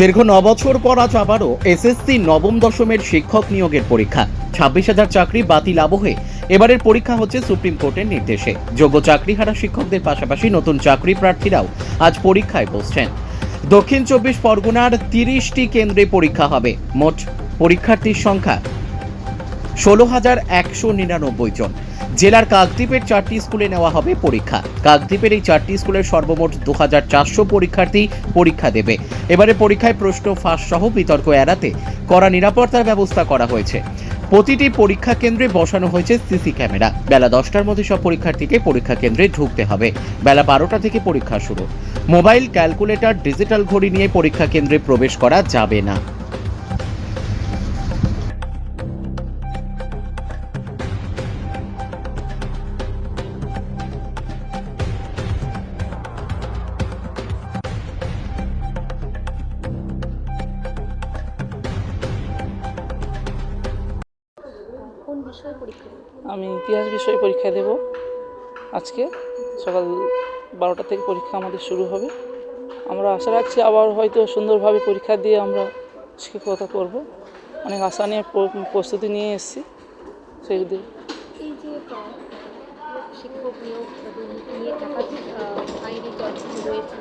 দীর্ঘ ন বছর পর আজ আবারও এসএসসি নবম দশমের শিক্ষক নিয়োগের পরীক্ষা। ছাব্বিশ হাজার চাকরি বাতিল আবহে এবারের পরীক্ষা হচ্ছে সুপ্রিম কোর্টের নির্দেশে। যোগ্য চাকরিহারা শিক্ষকদের পাশাপাশি নতুন চাকরি প্রার্থীরাও আজ পরীক্ষায় বসছেন। দক্ষিণ চব্বিশ পরগনার তিরিশটি কেন্দ্রে পরীক্ষা হবে। মোট পরীক্ষার্থীর সংখ্যা ষোলো হাজার একশো নিরানব্বই জন। জেলার কাকদ্বীপের চারটি স্কুলে নেওয়া হবে পরীক্ষা। কাকদ্বীপের এই চারটি স্কুলের সর্বমোট দু হাজার চারশো পরীক্ষার্থী পরীক্ষা দেবে। এবারে পরীক্ষায় প্রশ্ন ফাঁস সহ বিতর্ক এড়াতে কড়া নিরাপত্তার ব্যবস্থা করা হয়েছে। প্রতিটি পরীক্ষা কেন্দ্রে বসানো হয়েছে সিসি ক্যামেরা। বেলা দশটার মধ্যে সব পরীক্ষার্থীকে পরীক্ষা কেন্দ্রে ঢুকতে হবে। বেলা বারোটা থেকে পরীক্ষা শুরু। মোবাইল ক্যালকুলেটর, ডিজিটাল ঘড়ি নিয়ে পরীক্ষা কেন্দ্রে প্রবেশ করা যাবে না। কোন বিষয়ে পরীক্ষা আমি ইতিহাস বিষয়ে পরীক্ষা দেব। আজকে সকাল বারোটা থেকে পরীক্ষা আমাদের শুরু হবে। আমরা আশা রাখছি আবার হয়তো সুন্দরভাবে পরীক্ষা দিয়ে আমরা শিক্ষকতা করব অনেক আশা নিয়ে প্রস্তুতি নিয়ে এসেছি। সেই দিয়ে এই যে শিক্ষক নিয়োগ নিয়ে একাধিক আইনি রয়েছে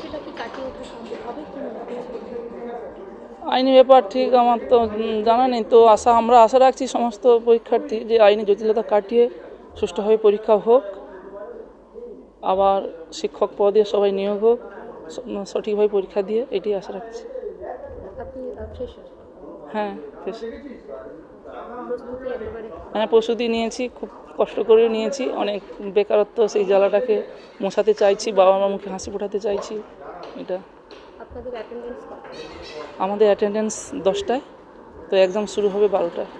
সেটা কি কাটিয়ে ওঠা সম্ভব হবে? কি? আইনি ব্যাপার ঠিক আমার তো জানা নেই। তো আশা আমরা আশা রাখছি সমস্ত পরীক্ষার্থী যে আইনি জটিলতা কাটিয়ে সুষ্ঠুভাবে পরীক্ষা হোক আবার শিক্ষক পদে সবাই নিয়োগ হোক সঠিকভাবে পরীক্ষা দিয়ে এটি আশা রাখছি। হ্যাঁ হ্যাঁ প্রস্তুতি নিয়েছি খুব কষ্ট করে নিয়েছি অনেক বেকারত্ব সেই জ্বালাটাকে মোছাতে চাইছি বাবা মার মুখে হাসি ফোটাতে চাইছি এটা। আপনাদের অ্যাটেন্ডেন্স আমাদের অ্যাটেন্ডেন্স দশটায় তো এক্সাম শুরু হবে বারোটায়।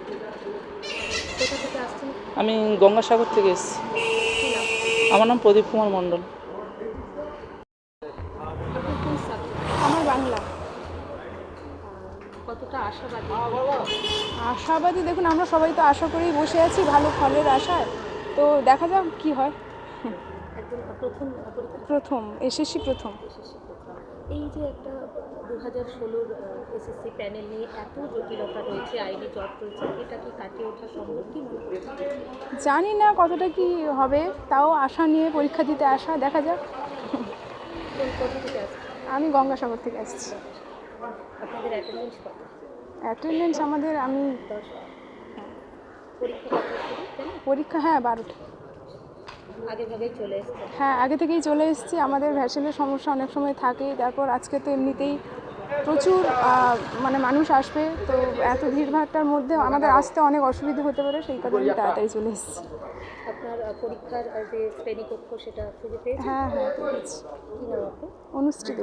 কোথা থেকে আসছেন? আমি গঙ্গাসাগর থেকে এসেছি। আমার নাম প্রদীপ কুমার মণ্ডল। আমার বাংলা। কতটা আশাবাদী? আশাবাদী দেখুন আমরা সবাই তো আশা করেই বসে আছি ভালো ফলের আশায়। তো দেখা যাক কি হয়। একদম প্রথম এসএসসি প্রথম। এই যে একটা দু হাজার ষোলোর এসএসসি প্যানেল নিয়ে এত জটিলতা রয়েছে আইনি জট রয়েছে এটা কি কাটিয়ে ওঠা সম্ভব কি জানি না কতটা কি হবে তাও আশা নিয়ে পরীক্ষা দিতে আসা দেখা যাক। আমি গঙ্গাসাগর থেকে আসছি। আপনাদের অ্যাটেন্ডেন্স কত? অ্যাটেন্ডেন্স আমাদের আমি কেন পরীক্ষা হ্যাঁ বারোটা আগে ভাগেই চলে এসছে হ্যাঁ আগে থেকেই চলে এসেছি। আমাদের ভ্যাসেলের সমস্যা অনেক সময় থাকে তারপর আজকে তো এমনিতেই প্রচুর মানে মানুষ আসবে। তো এত ভিড়ভাড়টার মধ্যে আমাদের আসতে অনেক অসুবিধা হতে পারে সেই কারণে তাড়াতাড়ি চলে এসেছি। আপনার পরীক্ষার যে শ্রেণীকক্ষ সেটা হ্যাঁ হ্যাঁ অনুষ্ঠিত